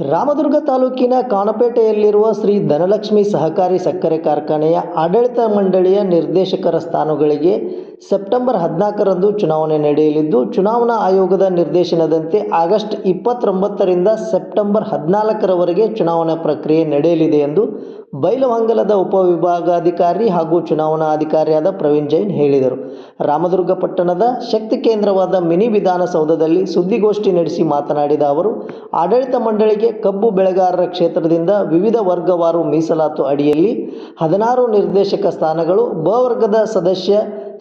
ರಾಮದುರ್ಗ ತಾಲೂಕಿನ ಕಾಣಪೇಟೆಯಲ್ಲಿರುವ ಶ್ರೀ ಧನಲಕ್ಷ್ಮಿ ಸಹಕಾರಿ ಸಕ್ಕರೆ ಕಾರ್ಖಾನೆಯ ಆಡಳಿತ ಮಂಡಳಿಯ ನಿರ್ದೇಶಕರ ಸ್ಥಾನಗಳಿಗೆ ಸೆಪ್ಟೆಂಬರ್ ಹದಿನಾಲ್ಕರಂದು ಚುನಾವಣೆ ನಡೆಯಲಿದ್ದು, ಚುನಾವಣಾ ಆಯೋಗದ ನಿರ್ದೇಶನದಂತೆ ಆಗಸ್ಟ್ ಇಪ್ಪತ್ತೊಂಬತ್ತರಿಂದ ಸೆಪ್ಟೆಂಬರ್ ಹದಿನಾಲ್ಕರವರೆಗೆ ಚುನಾವಣಾ ಪ್ರಕ್ರಿಯೆ ನಡೆಯಲಿದೆ ಎಂದು ಬೈಲಹೊಂಗಲದ ಉಪವಿಭಾಗಾಧಿಕಾರಿ ಹಾಗೂ ಚುನಾವಣಾ ಅಧಿಕಾರಿಯಾದ ಪ್ರವೀಣ್ ಜೈನ್ ಹೇಳಿದರು. ರಾಮದುರ್ಗ ಪಟ್ಟಣದ ಶಕ್ತಿ ಕೇಂದ್ರವಾದ ಮಿನಿ ವಿಧಾನಸೌಧದಲ್ಲಿ ಸುದ್ದಿಗೋಷ್ಠಿ ನಡೆಸಿ ಮಾತನಾಡಿದ ಅವರು, ಆಡಳಿತ ಮಂಡಳಿಗೆ ಕಬ್ಬು ಬೆಳೆಗಾರರ ಕ್ಷೇತ್ರದಿಂದ ವಿವಿಧ ವರ್ಗವಾರು ಮೀಸಲಾತು ಅಡಿಯಲ್ಲಿ ಹದಿನಾರು ನಿರ್ದೇಶಕ ಸ್ಥಾನಗಳು, ಬ ವರ್ಗದ ಸದಸ್ಯ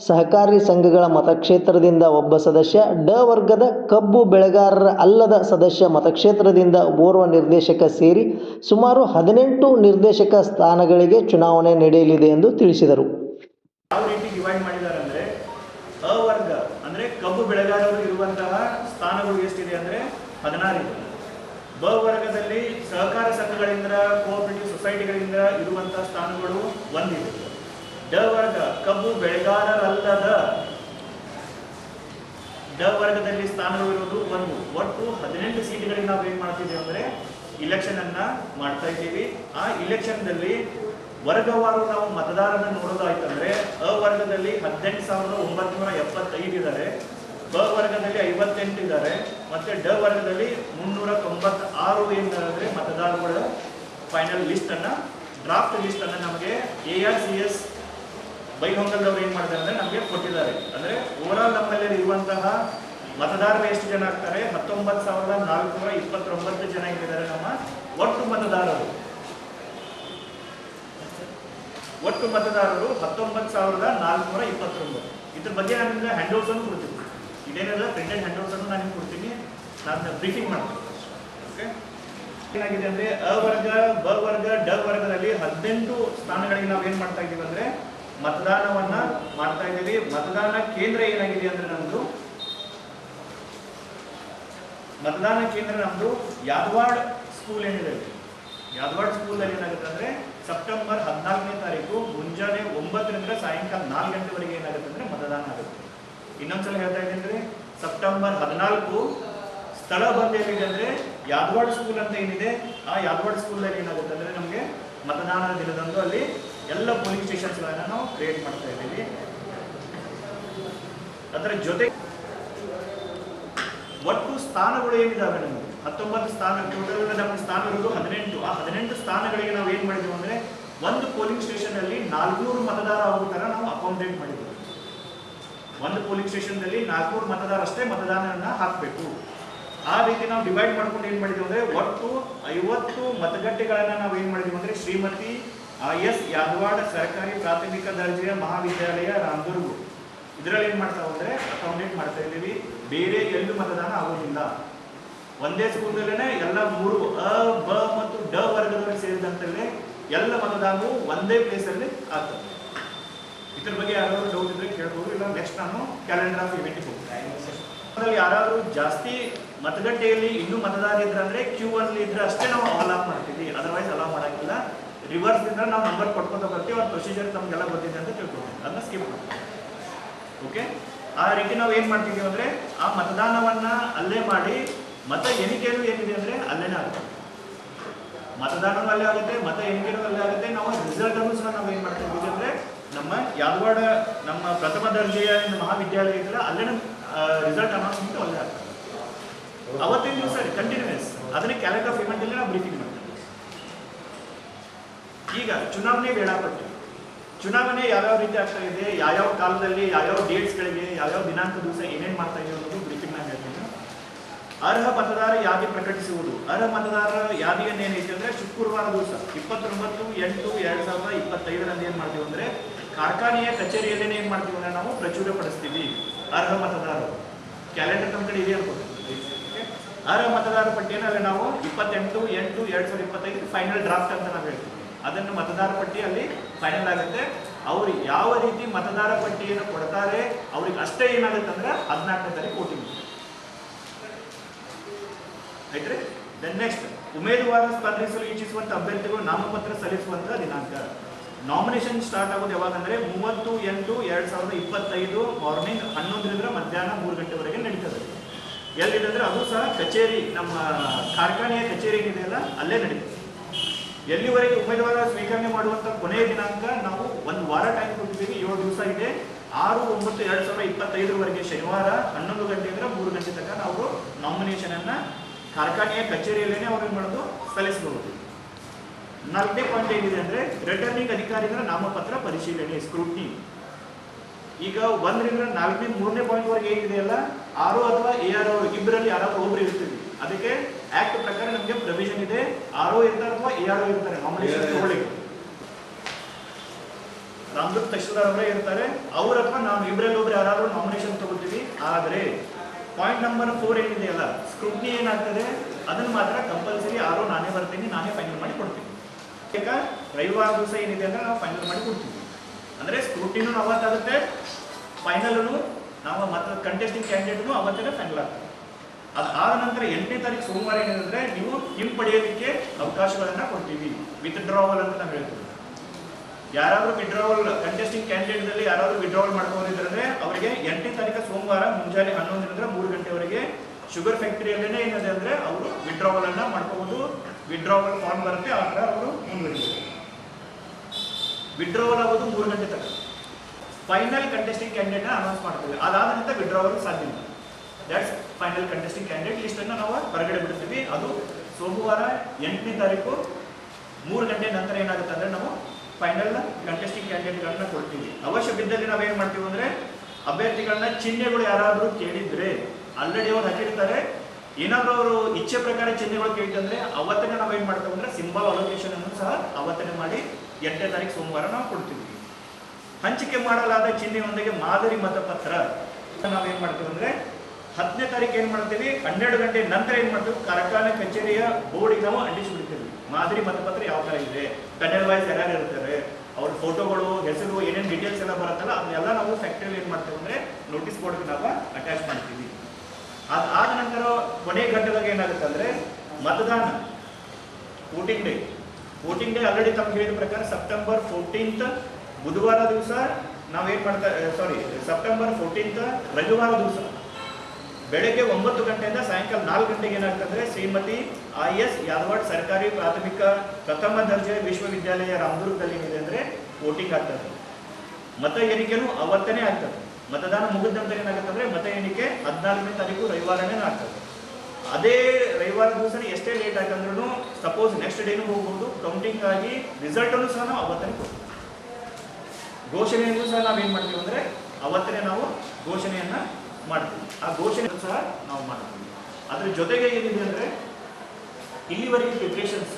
ಸಹಕಾರಿ ಸಂಘಗಳ ಮತಕ್ಷೇತ್ರದಿಂದ ಒಬ್ಬ ಸದಸ್ಯ, ಡ ವರ್ಗದ ಕಬ್ಬು ಬೆಳೆಗಾರರ ಅಲ್ಲದ ಸದಸ್ಯ ಮತಕ್ಷೇತ್ರದಿಂದ ಓರ್ವ ನಿರ್ದೇಶಕ ಸೇರಿ ಸುಮಾರು ಹದಿನೆಂಟು ನಿರ್ದೇಶಕ ಸ್ಥಾನಗಳಿಗೆ ಚುನಾವಣೆ ನಡೆಯಲಿದೆ ಎಂದು ತಿಳಿಸಿದರು. ರೀತಿ ಡಿವೈಡ್ ಅ ವರ್ಗ ಕಬ್ಬು ಬೆಳೆಗಾರರು ಇರುವಂತಹ ಸ್ಥಾನಗಳು ಎಷ್ಟಿದೆ ಅಂದ್ರೆ ಹದಿನಾರು ಇದೆ ಬ ವರ್ಗದಲ್ಲಿ ಸಹಕಾರ ಸಂಘಗಳಿಂದ ಕೋಆಪರೇಟಿವ್ ಸೊಸೈಟಿಗಳಿಂದ ಇರುವಂತಹ ಸ್ಥಾನಗಳು ಒಂದಿದೆ. ಡ ವರ್ಗ ಕಬ್ಬು ಬೆಳೆಗಾರರಲ್ಲದ ಡ ವರ್ಗದಲ್ಲಿ ಸ್ಥಾನವಿರುವುದು ಒಂದು. ಒಟ್ಟು ಹದಿನೆಂಟು ಸೀಟ್ಗಳಿಗೆ ನಾವು ಏನ್ ಮಾಡ್ತಿದ್ದೀವಿ ಅಂದ್ರೆ ಇಲೆಕ್ಷನ್ ಅನ್ನ ಮಾಡ್ತಾ ಇದ್ದೀವಿ. ಆ ಇಲೆಕ್ಷನ್ದಲ್ಲಿ ವರ್ಗವಾರು ನಾವು ಮತದಾರನ ನೋಡೋದಾಯ್ತಂದ್ರೆ ಅ ವರ್ಗದಲ್ಲಿ ಹದಿನೆಂಟು ಸಾವಿರದ ಒಂಬೈನೂರ ಎಪ್ಪತ್ತೈದು ಇದ್ದಾರೆ. ಬ ವರ್ಗದಲ್ಲಿ ಐವತ್ತೆಂಟು ಇದ್ದಾರೆ. ಮತ್ತೆ ಡ ವರ್ಗದಲ್ಲಿ ಮುನ್ನೂರ ತೊಂಬತ್ತಾರು ಏನಿದ್ದಾರೆ ಮತದಾರಗಳ ಫೈನಲ್ ಲಿಸ್ಟ್ ಅನ್ನ ಡ್ರಾಫ್ಟ್ ಲಿಸ್ಟ್ ಅನ್ನ ನಮಗೆ ಎ ಆರ್ ಸಿ ಎಸ್ ಬೈಹೊಂಗಲ್ದವ್ರು ಏನ್ ಮಾಡ್ತಾರೆ ಅಂದ್ರೆ ನಮಗೆ ಕೊಟ್ಟಿದ್ದಾರೆ. ಅಂದ್ರೆ ಓವರಾಲ್ ನಮ್ಮಲ್ಲಿ ಇರುವಂತಹ ಮತದಾರರು ಎಷ್ಟು ಜನ ಆಗ್ತಾರೆ? ಹತ್ತೊಂಬತ್ತು ಸಾವಿರದ ನಾಲ್ಕುನೂರ ಇಪ್ಪತ್ತೊಂಬತ್ತು ಜನ ಏನಿದ್ದಾರೆ ನಮ್ಮ ಒಟ್ಟು ಮತದಾರರು. ಒಟ್ಟು ಮತದಾರರು ಹತ್ತೊಂಬತ್ತು ಸಾವಿರದ ನಾಲ್ಕುನೂರ ಇಪ್ಪತ್ತೊಂಬತ್ತು. ಇದ್ರ ಬಗ್ಗೆ ನಾನು ನಿಮ್ಗೆ ಹ್ಯಾಂಡ್ಔಟ್ಸ್ ಅನ್ನು ಕೊಡ್ತೀನಿ. ಇದೇನಲ್ಲ ಪ್ರಿಂಟೆಡ್ ಹ್ಯಾಂಡ್ಔಟ್ಸ್ ಅನ್ನು ನಾನು ನಿಮ್ಗೆ ಕೊಡ್ತೀನಿ. ನಾನು ಬ್ರೀಫಿಂಗ್ ಮಾಡ್ತೀನಿ. ಓಕೆ ಏನಾಗಿದೆ ಅಂದ್ರೆ ಅ ವರ್ಗ, ಬ ವರ್ಗ, ಡ ವರ್ಗದಲ್ಲಿ ಹದಿನೆಂಟು ಸ್ಥಾನಗಳಿಗೆ ನಾವು ಏನ್ ಮಾಡ್ತಾ ಇದ್ದೀವಿ ಅಂದ್ರೆ ಮತದಾನವನ್ನ ಮಾಡ್ತಾ ಇದ್ದೀವಿ. ಮತದಾನ ಕೇಂದ್ರ ಏನಾಗಿದೆ ಅಂದ್ರೆ ನಮ್ದು ಮತದಾನ ಕೇಂದ್ರ ನಮ್ದು ಯಾದವಾಡ್ ಸ್ಕೂಲ್ ಏನಿದೆ ಯಾದವಾಡ್ ಸ್ಕೂಲ್ ಅಲ್ಲಿ ಏನಾಗುತ್ತೆ ಅಂದ್ರೆ ಸೆಪ್ಟೆಂಬರ್ ಹದಿನಾಲ್ಕನೇ ತಾರೀಕು ಮುಂಜಾನೆ ಒಂಬತ್ತರಿಂದ ಸಾಯಂಕಾಲ ನಾಲ್ಕು ಗಂಟೆವರೆಗೆ ಏನಾಗುತ್ತೆ ಅಂದ್ರೆ ಮತದಾನ ಆಗುತ್ತೆ. ಇನ್ನೊಂದ್ಸಲ ಹೇಳ್ತಾ ಇದ್ದೀನಿ ಸೆಪ್ಟೆಂಬರ್ ಹದಿನಾಲ್ಕು ಸ್ಥಳ ಬಂದೇನಿದೆ ಅಂದ್ರೆ ಯಾದವಾಡ್ ಸ್ಕೂಲ್ ಅಂತ ಏನಿದೆ, ಆ ಯಾದವಾಡ್ ಸ್ಕೂಲ್ ಅಲ್ಲಿ ಏನಾಗುತ್ತೆ ಅಂದ್ರೆ ನಮಗೆ ಮತದಾನದ ದಿನದಂದು ಅಲ್ಲಿ ಎಲ್ಲ ಪೋಲಿಂಗ್ ಸ್ಟೇಷನ್ಸ್ಗಳನ್ನ ನಾವು ಕ್ರಿಯೇಟ್ ಮಾಡ್ತಾ ಇದ್ದೀವಿ. ಅದರ ಜೊತೆ ಒಟ್ಟು ಸ್ಥಾನಗಳು ಏನಿದ್ದಾವೆ ನಮಗೆ? ಹತ್ತೊಂಬತ್ತು ಸ್ಥಾನ ಟೋಟಲ್ ನಮಗೆ ಸ್ಥಾನ ಇರೋದು ಹದಿನೆಂಟು. ಆ ಹದಿನೆಂಟು ಸ್ಥಾನಗಳಿಗೆ ನಾವು ಏನು ಮಾಡಿದ್ವಿ ಅಂದರೆ ಒಂದು ಪೋಲಿಂಗ್ ಸ್ಟೇಷನ್ ಅಲ್ಲಿ ನಾಲ್ಕುನೂರು ಮತದಾರ ಆಗೋ ಥರ ನಾವು ಅಕೌಂಟೆಂಟ್ ಮಾಡಿದ್ವಿ. ಒಂದು ಪೋಲಿಂಗ್ ಸ್ಟೇಷನ್ನಲ್ಲಿ ನಾಲ್ಕುನೂರು ಮತದಾರ ಅಷ್ಟೇ ಮತದಾನವನ್ನು ಹಾಕಬೇಕು. ಆ ರೀತಿ ನಾವು ಡಿವೈಡ್ ಮಾಡ್ಕೊಂಡು ಏನು ಮಾಡಿದ್ವಿ ಅಂದರೆ ಒಟ್ಟು ಐವತ್ತು ಮತಗಟ್ಟೆಗಳನ್ನು ನಾವು ಏನು ಮಾಡಿದ್ವಿ ಅಂದರೆ ಶ್ರೀಮತಿ ಎಸ್ ಯಾದವಾಡ ಸರ್ಕಾರಿ ಪ್ರಾಥಮಿಕ ದರ್ಜೆಯ ಮಹಾವಿದ್ಯಾಲಯ ರಾಮದುರ್ಗು ಇದರಲ್ಲಿ ಏನ್ ಮಾಡ್ತಾ ಹೋದ್ರೆ ಅಕೌಂಟೆಂಟ್ ಮಾಡ್ತಾ ಇದ್ದೀವಿ. ಬೇರೆ ಎಲ್ಲೂ ಮತದಾನ ಆಗೋದಿಲ್ಲ. ಒಂದೇ ಸ್ಕೂಲ್ದಲ್ಲೇ ಎಲ್ಲ ಮೂರು ಅ, ಬ ಮತ್ತು ಡ ವರ್ಗದವರು ಸೇರಿದಂತೆ ಎಲ್ಲ ಮತದಾನವು ಒಂದೇ ಪ್ಲೇಸ್ ಅಲ್ಲಿ ಆಗ್ತದೆ. ಇದ್ರ ಬಗ್ಗೆ ಯಾರಾದರೂ ಡೌಟ್ ಇದ್ರೆ ಕೇಳ್ಬೋದು. ಇಲ್ಲ ನೆಕ್ಸ್ಟ್ ನಾನು ಕ್ಯಾಲೆಂಡರ್ ಆಫ್ ಇವೆಂಟ್ ಹೋಗ್ತೀನಿ ಯಾರಾದರೂ ಜಾಸ್ತಿ ಮತಗಟ್ಟೆಯಲ್ಲಿ ಇನ್ನೂ ಮತದಾರ ಇದ್ರೆ ಅಂದ್ರೆ ಕ್ಯೂ ಅಲ್ಲಿ ಇದ್ರೆ ಅಷ್ಟೇ ನಾವು ಅಲಾವ್ ಮಾಡ್ತೀವಿ. ಅದರ್ವೈಸ್ ಅಲಾವ್ ಮಾಡಂಗಿಲ್ಲ ರಿವರ್ಸ್ ಇದ್ರೆ ನಾವು ನಂಬರ್ ಕೊಟ್ಕೊತ ಬರ್ತೀವಿ, ಅವ್ರ ಪ್ರೊಸೀಜರ್ ನಮಗೆಲ್ಲ ಗೊತ್ತಿದೆ ಅಂತ ತಿಳ್ಕೊತೀವಿ. ಅದನ್ನ ಸ್ಕಿಪ್ ಮಾಡ್ತೀವಿ. ಓಕೆ ಆ ರೀತಿ ನಾವು ಏನ್ ಮಾಡ್ತೀವಿ ಅಂದ್ರೆ, ಆ ಮತದಾನವನ್ನ ಅಲ್ಲೇ ಮಾಡಿ, ಮತ ಎಣಿಕೆಯೂ ಏನಿದೆ ಅಂದ್ರೆ ಅಲ್ಲೇನೇ ಆಗುತ್ತೆ. ಮತದಾನವೂ ಅಲ್ಲೇ ಆಗುತ್ತೆ, ಮತ ಎಣಿಕೆಯೂ ಅಲ್ಲೇ ಆಗುತ್ತೆ. ನಾವು ರಿಸಲ್ಟ್ ಅನ್ನು ಸಹ ನಾವು ಏನ್ ಮಾಡ್ತಾ ಇದ್ದೀವಿ ಅಂದ್ರೆ, ನಮ್ಮ ಯಾದವಾಡ, ನಮ್ಮ ಪ್ರಥಮ ದರ್ಜೆಯ ಮಹಾವಿದ್ಯಾಲಯ ಇದೆಯಲ್ಲ ಅಲ್ಲೇ ರಿಸಲ್ಟ್ ಅನೌನ್ಸ್ಮೆಂಟ್ ಅಲ್ಲೇ ಆಗ್ತದೆ. ಅವತ್ತಿನ ದಿವಸ ಕಂಟಿನ್ಯೂಸ್ ಅದನ್ನ ಕ್ಯಾಲೆಂಡರ್ ಅಲ್ಲಿ ನಾವು ಬ್ರೀಫಿಂಗ್ ಮಾಡ್ತೀವಿ. ಈಗ ಚುನಾವಣೆ ವೇಳಾಪಟ್ಟಿ. ಚುನಾವಣೆ ಯಾವ್ಯಾವ ರೀತಿ ಆಗ್ತಾ ಇದೆ, ಯಾವ್ಯಾವ ಕಾಲದಲ್ಲಿ, ಯಾವ್ಯಾವ ಡೇಟ್ಸ್ಗಳಿಗೆ ಯಾವ್ಯಾವ ದಿನಾಂಕ ದಿವಸ ಏನೇನು ಮಾಡ್ತಾ ಇದೆ ಅನ್ನೋದು ಬ್ರೀಫಿಂಗ್ ನಾನು ಹೇಳ್ತೀನಿ. ಅರ್ಹ ಮತದಾರ ಯಾದಿ ಪ್ರಕಟಿಸುವುದು? ಅರ್ಹ ಮತದಾರರ ಯಾದಿಯನ್ನು ಏನೈತೆ ಅಂದರೆ ಶುಕ್ರವಾರ ದಿವಸ, ಇಪ್ಪತ್ತೊಂಬತ್ತು, ಎಂಟು, ಎರಡು ಸಾವಿರದ ಇಪ್ಪತ್ತೈದರಲ್ಲಿ ಏನು ಮಾಡ್ತೀವಿ ಅಂದರೆ ಕಾರ್ಖಾನೆಯ ಕಚೇರಿಯಲ್ಲೇ ಏನು ಮಾಡ್ತೀವಿ ಅಂದರೆ ನಾವು ಪ್ರಚುರಪಡಿಸ್ತೀವಿ ಅರ್ಹ ಮತದಾರರು. ಕ್ಯಾಲೆಂಡರ್ ನಮ್ಮ ಕಡೆ ಇದೆ ಅನ್ಬೋದು? ಅರ್ಹ ಮತದಾರ ಪಟ್ಟಿಯನ್ನು ಅಲ್ಲಿ ನಾವು ಇಪ್ಪತ್ತೆಂಟು, ಎಂಟು, ಎರಡು ಸಾವಿರದ ಇಪ್ಪತ್ತೈದು ಫೈನಲ್ ಡ್ರಾಫ್ಟ್ ಅಂತ ನಾವು ಹೇಳ್ತೀವಿ. ಅದನ್ನು ಮತದಾರ ಪಟ್ಟಿ ಅಲ್ಲಿ ಫೈನಲ್ ಆಗುತ್ತೆ. ಅವ್ರು ಯಾವ ರೀತಿ ಮತದಾರ ಪಟ್ಟಿಯನ್ನು ಕೊಡ್ತಾರೆ, ಅವ್ರಿಗೆ ಅಷ್ಟೇ ಏನಾಗುತ್ತೆ ಅಂದ್ರೆ ಹದಿನಾಲ್ಕನೇ ತಾರೀಕು ವೋಟಿಂಗ್ ಆಯ್ತ್ರಿ? ದೆನ್ ನೆಕ್ಸ್ಟ್ ಉಮೇದುವಾರ ಸ್ಪರ್ಧಿಸಲು ಇಚ್ಛಿಸುವಂತ ಅಭ್ಯರ್ಥಿಗಳು ನಾಮಪತ್ರ ಸಲ್ಲಿಸುವಂತ ದಿನಾಂಕ. ನಾಮಿನೇಷನ್ ಸ್ಟಾರ್ಟ್ ಆಗೋದು ಯಾವಾಗ ಅಂದ್ರೆ ಮೂವತ್ತು ಎಂಟು ಎರಡ್ ಸಾವಿರದ ಇಪ್ಪತ್ತೈದು ಮಾರ್ನಿಂಗ್ ಹನ್ನೊಂದರಿಂದ ಮಧ್ಯಾಹ್ನ ಮೂರು ಗಂಟೆವರೆಗೆ ನಡೀತದೆ. ಎಲ್ಲಿದೆ ಅಂದ್ರೆ ಅದು ಸಹ ಕಚೇರಿ, ನಮ್ಮ ಕಾರ್ಖಾನೆಯ ಕಚೇರಿ ಏನಿದೆಯಲ್ಲ, ಅಲ್ಲೇ ನಡೀತದೆ. ಎಲ್ಲಿವರೆಗೆ ಉಮೇದುವಾರ ಸ್ವೀಕರಣೆ ಮಾಡುವಂತ ಕೊನೆಯ ದಿನಾಂಕ ನಾವು ಒಂದು ವಾರ ಟೈಮ್ ಕೊಟ್ಟಿದ್ದೀವಿ. ಏಳು ದಿವಸ ಇದೆ. ಆರು, ಒಂಬತ್ತು, ಎರಡ್ ಸಾವಿರದ ಇಪ್ಪತ್ತೈದರವರೆಗೆ ಶನಿವಾರ ಹನ್ನೊಂದು ಗಂಟೆಯಿಂದ ಮೂರು ಗಂಟೆ ತನಕ ನಾವು ನಾಮಿನೇಷನ್ ಅನ್ನ ಕಾರ್ಖಾನೆಯ ಕಚೇರಿಯಲ್ಲೇನೆ ಅವ್ರು ಏನ್ ಮಾಡೋದು ಸಲ್ಲಿಸಬಹುದು ನಾಲ್ಕನೇ ಪಾಯಿಂಟ್ ಏನಿದೆ ಅಂದ್ರೆ ರಿಟರ್ನಿಂಗ್ ಅಧಿಕಾರಿಗಳ ನಾಮಪತ್ರ ಪರಿಶೀಲನೆ ಸ್ಕ್ರೂಟ್ನಿ ಈಗ ಒಂದರಿಂದ ನಾಲ್ಕನೇ, ಮೂರನೇ ಪಾಯಿಂಟ್ ವರೆಗೆ ಏನಿದೆಯಲ್ಲ ಆರು ಅಥವಾ ಎ ಇಬ್ಬರಲ್ಲಿ ಯಾರಾದ್ರೂ ಒಬ್ಬರು ಇರ್ತೀವಿ. ಅದಕ್ಕೆ ಆಕ್ಟ್ ಪ್ರಕಾರ ನಮಗೆ ಪ್ರೊವಿಷನ್ ಇದೆ. ಆರ್ ಓ ಇರ್ತಾರೆ ಅಥವಾ ಎ ಆರ್ ಇರ್ತಾರೆ. ನಾಮಿನೇಷನ್ ತಗೊಳ್ಳಿಕ್ಕೆ ರಾಮದೂತ್ ತಹಶೀಲ್ದಾರ್ ಅವರೇ ಇರ್ತಾರೆ. ಅವ್ರ ಅಥವಾ ನಾವು ಇಬ್ಬರಲ್ಲಿ ಒಬ್ರು ಯಾರಾದರೂ ನಾಮಿನೇಷನ್ ತಗೋತೀವಿ ಆದರೆ ಪಾಯಿಂಟ್ ನಂಬರ್ ಫೋರ್ ಏನಿದೆಯಲ್ಲ ಸ್ಕ್ರೂಟ್ನಿ ಏನಾಗ್ತದೆ? ಅದನ್ನ ಮಾತ್ರ ಕಂಪಲ್ಸರಿ ಆರೋ ನಾನೇ ಬರ್ತೀನಿ ನಾನೇ ಫೈನಲ್ ಮಾಡಿ ಕೊಡ್ತೀನಿ. ಈಗ ರವಿವಾರ ದಿವಸ ಏನಿದೆ ಅಂದ್ರೆ ನಾವು ಫೈನಲ್ ಮಾಡಿ ಕೊಡ್ತೀವಿ. ಅಂದರೆ ಸ್ಕ್ರೂಟಿನೂ ಅವತ್ತಾಗುತ್ತೆ. ಫೈನಲ್ನು ನಾವು ಮತ್ತೆ ಕಂಟೆಸ್ಟಿಂಗ್ ಕ್ಯಾಂಡಿಡೇಟ್ನು ಅವತ್ತೇ ಫೈನಲ್ ಆಗ್ತದೆ. ಅದು ಆದ ನಂತರ ಎಂಟನೇ ತಾರೀಕು ಸೋಮವಾರ ಏನಂದ್ರೆ ನೀವು ಹಿಂಪಡೆಯೋದಕ್ಕೆ ಅವಕಾಶಗಳನ್ನ ಕೊಡ್ತೀವಿ. ವಿತ್ ಡ್ರಾವಲ್ ಅಂತ ನಾವು ಹೇಳ್ತೀವಿ. ಯಾರಾದರೂ ವಿಡ್ರಾವಲ್ ಕಂಟೆಸ್ಟಿಂಗ್ ಕ್ಯಾಂಡಿಡೇಟ್ನಲ್ಲಿ ಯಾರಾದರೂ ವಿಡ್ರಾವಲ್ ಮಾಡ್ಕೊಂಡಿದ್ರೆ ಅವರಿಗೆ ಎಂಟನೇ ತಾರೀಕು ಸೋಮವಾರ ಮುಂಜಾನೆ ಹನ್ನೊಂದರಿಂದ ಮೂರು ಗಂಟೆವರೆಗೆ ಶುಗರ್ ಫ್ಯಾಕ್ಟರಿಯಲ್ಲೇನೆ ಏನಿದೆ ಅಂದ್ರೆ ಅವರು ವಿಡ್ರಾವಲ್ ಅನ್ನ ಮಾಡ್ಕೋಬಹುದು ವಿಡ್ರಾವಲ್ ಫಾರ್ಮ್ ಬರುತ್ತೆ, ಆ ಥರ ಅವರು ಮುಂದುವರಿಬಹುದು ವಿಡ್ರಾವಲ್ ಆಗೋದು ಮೂರು ಗಂಟೆ ತನಕ. ಫೈನಲ್ ಕಂಟೆಸ್ಟಿಂಗ್ ಕ್ಯಾಂಡಿಡೇಟ್ ಅನೌನ್ಸ್ ಮಾಡ್ತೀವಿ. ಅದಾದ ನಂತರ ವಿಡ್ರಾವಲ್ ಸಾಧ್ಯ ಇಲ್ಲ that's final contesting candidate list ಅನ್ನು ನಾವು ಹೊರಗಡೆ ಬಿಡ್ತೀವಿ. ಅದು ಸೋಮವಾರ ಎಂಟನೇ ತಾರೀಕು ಮೂರು ಗಂಟೆ ನಂತರ ಏನಾಗುತ್ತೆ ಅಂದರೆ ನಾವು ಫೈನಲ್ ಕಂಟೆಸ್ಟಿಂಗ್ ಕ್ಯಾಂಡಿಡೇಟ್ಗಳನ್ನ ಕೊಡ್ತೀವಿ. ಅವಶ್ಯ ಬಿದ್ದಲ್ಲಿ ನಾವೇನ್ ಮಾಡ್ತೀವಿ ಅಂದರೆ ಅಭ್ಯರ್ಥಿಗಳನ್ನ ಚಿಹ್ನೆಗಳು ಯಾರಾದರೂ ಕೇಳಿದ್ರೆ ಆಲ್ರೆಡಿ ಅವ್ರು ಹಾಕಿರ್ತಾರೆ. ಏನಾದರೂ ಅವರು ಇಚ್ಛೆ ಪ್ರಕಾರ ಚಿಹ್ನೆಗಳು ಕೇಳಿದ್ರೆ ಅವತ್ತನೇ ಏನು ಮಾಡ್ತೀವಿ ಅಂದರೆ ಸಿಂಬಲ್ ಅಲೋಕೇಶನ್ ಅನ್ನು ಸಹ ಅವತ್ತನೇ ಮಾಡಿ ಎಂಟನೇ ತಾರೀಕು ಸೋಮವಾರ ನಾವು ಕೊಡ್ತೀವಿ. ಹಂಚಿಕೆ ಮಾಡಲಾದ ಚಿಹ್ನೆಯೊಂದಿಗೆ ಮಾದರಿ ಮತಪತ್ರ. ನಾವೇನು ಮಾಡ್ತೀವಿ ಅಂದ್ರೆ ಹತ್ತನೇ ತಾರೀಕು ಏನ್ ಮಾಡ್ತೀವಿ? ಹನ್ನೆರಡು ಗಂಟೆ ನಂತರ ಏನ್ ಮಾಡ್ತೀವಿ? ಕಾರ್ಖಾನೆ ಕಚೇರಿಯ ಬೋರ್ಡಿಗೆ ನಾವು ಅಂಟಿಸಿಬಿಡ್ತೀವಿ ಮಾದರಿ ಮತಪತ್ರ ಯಾವ ತರ ಇದೆ? ಕನ್ನಡ ವೈಸ್ ಯಾರ್ಯಾರು ಇರ್ತಾರೆ? ಅವ್ರ ಫೋಟೋಗಳು ಹೆಸರು, ಏನೇನು ಡೀಟೇಲ್ಸ್ ಎಲ್ಲ ಬರುತ್ತಲ್ಲ, ಅದನ್ನೆಲ್ಲ ನಾವು ಫ್ಯಾಕ್ಟರಿ ಏನ್ ಮಾಡ್ತೀವಿ ಅಂದ್ರೆ ನೋಟಿಸ್ ಬೋರ್ಡ್ಗೆ ನಾವು ಅಟ್ಯಾಚ್ ಮಾಡ್ತೀವಿ. ಅದಾದ ನಂತರ ಕೊನೆ ಘಟ್ಟದಾಗ ಏನಾಗುತ್ತೆ ಅಂದ್ರೆ ಮತದಾನ voting day voting day already ತಮ್ಗೆ ಹೇಳಿದ ಪ್ರಕಾರ ಸೆಪ್ಟೆಂಬರ್ ಫೋರ್ಟೀನ್ತ್ ಬುಧವಾರ ದಿವಸ ನಾವೇನ್ ಮಾಡ್ತಾ ಸಾರಿ ಸೆಪ್ಟೆಂಬರ್ ಫೋರ್ಟೀನ್ತ್ ರವಿವಾರ ದಿವಸ. ಬೆಳಗ್ಗೆ ಒಂಬತ್ತು ಗಂಟೆಯಿಂದ ಸಾಯಂಕಾಲ ನಾಲ್ಕು ಗಂಟೆಗೆ ಏನಾಗ್ತಂದ್ರೆ ಶ್ರೀಮತಿ ಐ ಎಸ್ ಯಾದವಾಡ್ ಸರ್ಕಾರಿ ಪ್ರಾಥಮಿಕ ಪ್ರಥಮ ದರ್ಜೆ ವಿಶ್ವವಿದ್ಯಾಲಯ ರಾಮದುರ್ಗದಲ್ಲಿ ಏನಿದೆ ಅಂದ್ರೆ ವೋಟಿಂಗ್ ಆಗ್ತದೆ. ಮತ ಎಣಿಕೆನೂ ಅವತ್ತನೇ ಆಗ್ತದೆ. ಮತದಾನ ಮುಗಿದ ನಂತರ ಏನಾಗುತ್ತೆ ಮತ ಎಣಿಕೆ ಹದಿನಾಲ್ಕನೇ ತಾರೀಕು ರವಿವಾರನೇ ಆಗ್ತದೆ. ಅದೇ ರವಿವಾರ ದಿವಸ ಎಷ್ಟೇ ಲೇಟ್ ಆಗಂದ್ರೂ ಸಪೋಸ್ ನೆಕ್ಸ್ಟ್ ಡೇನು ಹೋಗ್ಬೋದು. ಕೌಂಟಿಂಗ್ ಆಗಿ ರಿಸಲ್ಟ್ ಅನ್ನು ಸಹ ನಾವು ಅವತ್ತನೇ ಕೊಡ್ತೀವಿ. ಘೋಷಣೆಯನ್ನು ಸಹ ನಾವೇನ್ ಮಾಡ್ತೀವಿ ಅಂದ್ರೆ ಅವತ್ತನೇ ಮಾಡ್ತೀವಿ. ಆ ಘೋಷಣೆ ಸಹ ನಾವು ಮಾಡ್ತೀವಿ. ಅದ್ರ ಜೊತೆಗೆ ಏನಿದೆ ಅಂದ್ರೆ, ಇಲ್ಲಿವರೆಗೆ ಪ್ರಿಪ್ರೇಷನ್ಸ್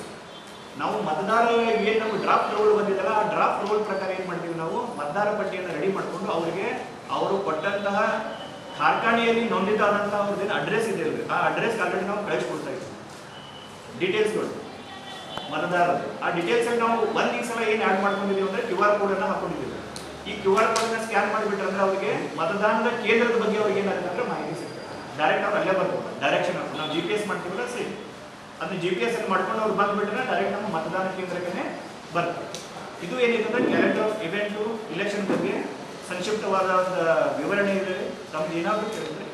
ನಾವು ಮತದಾರ ಏನು ನಮ್ಗೆ ಡ್ರಾಫ್ಟ್ ರೋಲ್ ಬಂದಿದ್ದಲ್ಲ ಆ ಡ್ರಾಫ್ಟ್ ರೋಲ್ ಪ್ರಕಾರ ಏನು ಮಾಡ್ತೀವಿ ನಾವು? ಮತದಾರ ಪಟ್ಟಿಯನ್ನು ರೆಡಿ ಮಾಡಿಕೊಂಡು ಅವರಿಗೆ ಅವರು ಕೊಟ್ಟಂತಹ ಕಾರ್ಖಾನೆಯಲ್ಲಿ ನೋಂದಿತಾದಂತಹ ಅವ್ರದ್ದೇನು ಅಡ್ರೆಸ್ ಇದೆ ಅಲ್ರಿ ಆ ಅಡ್ರೆಸ್ ಆಲ್ರೆಡಿ ನಾವು ಕಳಿಸ್ಕೊಡ್ತಾ ಇದ್ದೀವಿ ಡೀಟೇಲ್ಸ್ಗಳು ಮತದಾರರು ಆ ಡೀಟೇಲ್ಸ್ ಅಲ್ಲಿ ನಾವು ಒಂದು ಈ ಸಲ ಏನ್ ಆಡ್ ಮಾಡ್ಕೊಂಡಿದ್ದೀವಿ ಅಂದ್ರೆ ಕ್ಯೂ ಆರ್ ಕೋಡ್ ಅನ್ನ ಹಾಕೊಂಡಿದ್ದೀವಿ. ಈ ಕ್ಯೂ ಆರ್ ಕೋಡ್ ಸ್ಕ್ಯಾನ್ ಮಾಡಿಬಿಟ್ರೆ ಅಂದ್ರೆ ಅವರಿಗೆ ಮತದಾನದ ಕೇಂದ್ರದ ಬಗ್ಗೆ ಅವ್ರಿಗೆ ಏನಾಗುತ್ತೆ ಅಂದ್ರೆ ಮಾಹಿತಿ ಸಿಗ್ತದೆ ಡೈರೆಕ್ಟ್ ಅವ್ರು ಅಲ್ಲೇ ಬರ್ಬೋದು. ಡೈರೆಕ್ಷನ್ ನಾವು ಜಿ ಪಿ ಎಸ್ ಮಾಡ್ತೀವಲ್ಲ ಸೇಮ್ ಅದನ್ನ ಜಿ ಪಿ ಎಸ್ ಅಲ್ಲಿ ಮಾಡ್ಕೊಂಡು ಅವ್ರು ಬಂದ್ಬಿಟ್ರೆ ಡೈರೆಕ್ಟ್ ನಮ್ಮ ಮತದಾನ ಕೇಂದ್ರಕ್ಕೆ ಬರ್ತದೆ. ಇದು ಏನಿದೆ ಅಂದ್ರೆ ಕ್ಯಾಲೆಂಡರ್ ಆಫ್ ಇವೆಂಟು ಇಲೆಕ್ಷನ್ ಬಗ್ಗೆ ಸಂಕ್ಷಿಪ್ತವಾದ ಒಂದು ವಿವರಣೆ ಇದೆ. ನಮ್ದು ಏನಾದರೂ ಕೇಳಿದ್ರೆ